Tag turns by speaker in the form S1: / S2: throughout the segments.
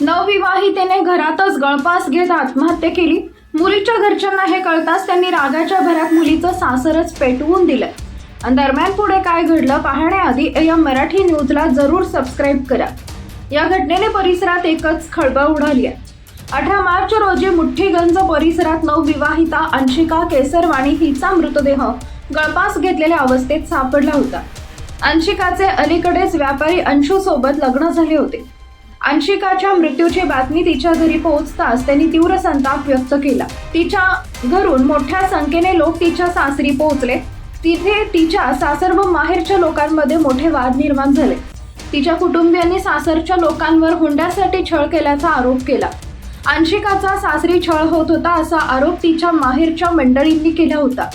S1: नवविवाहितेने घरातच गळपास घेत आत्महत्या केली. मुलीच्या घरच्यांना हे कळताच त्यांनी रागाच्या भरात मुलीचं सासरच पेटवून दिलं. आणि दरम्यान पुढे काय घडलं पाहण्याआधी या मराठी न्यूजला जरूर सबस्क्राईब करा. या घटनेने परिसरात एकच खळबळ उडाली आहे. अठरा मार्च रोजी मुठ्ठीगंज परिसरात नवविवाहिता अंशिका केसरवाणी हिचा मृतदेह गळपास घेतलेल्या अवस्थेत सापडला होता. अंशिकाचे अलीकडेच व्यापारी अंशू सोबत लग्न झाले होते. अंशिकाच्या मृत्यूची बातमी तिच्या घरी पोहोचताच त्यांनी तीव्र संताप व्यक्त केला. तिच्या घरून मोठ्या संख्येने लोक तिच्या सासरी पोहोचले. तिथे तिच्या सासर व माहेरच्या लोकांमध्ये मोठे वाद निर्माण झाले. तिच्या कुटुंबियांनी सासरच्या लोकांवर हुंड्यासाठी छळ केल्याचा आरोप केला. अंशिकाचा सासरी छळ होत होता असा आरोप तिच्या माहेरच्या मंडळींनी केला होता.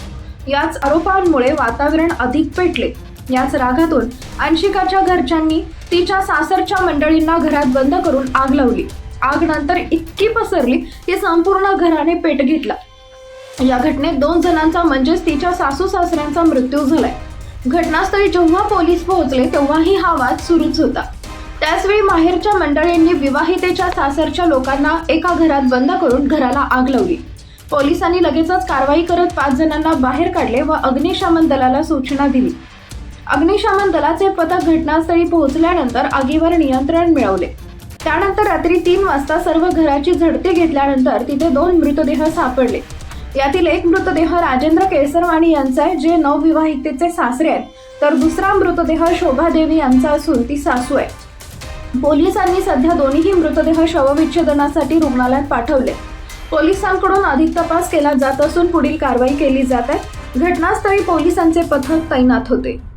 S1: याच आरोपांमुळे वातावरण अधिक पेटले. याच रागातून अंशिकाच्या घरच्यांनी तिच्या सासरच्या मंडळींना घरात बंद करून आग लावली. आग नंतर इतकी पसरली की संपूर्ण घराने पेट घेतला. या घटनेत दोन जणांचा म्हणजेच तिच्या सासू सासऱ्यांचा मृत्यू झालाय. घटनास्थळी जेव्हा पोलीस पोहोचले तेव्हाही हा वाद सुरूच होता. त्याचवेळी माहेरच्या मंडळींनी विवाहितेच्या सासरच्या लोकांना एका घरात बंद करून घराला आग लावली. पोलिसांनी लगेचच कारवाई करत पाच जणांना बाहेर काढले व अग्निशमन दलाला सूचना दिली. अग्निशमन दलाचे पथक घटनास्थळी पोहोचल्यानंतर आगीवर नियंत्रण मिळवले. त्यानंतर रात्री तीन वाजता सर्व घराची झडती घेतल्यानंतर तिथे दोन मृतदेह सापडले. यातील एक मृतदेह राजेंद्र केसरवाणी यांचा आहे जे नवविवाहितेचे सासरे आहेत. तर दुसरा मृतदेह शोभा देवी यांचा असून ती सासू आहे. पोलिसांनी सध्या दोन्ही मृतदेह शवविच्छेदनासाठी रुग्णालयात पाठवले. पोलिसांकडून अधिक तपास केला जात असून पुढील कारवाई केली जात आहे. घटनास्थळी पोलिसांचे पथक तैनात होते.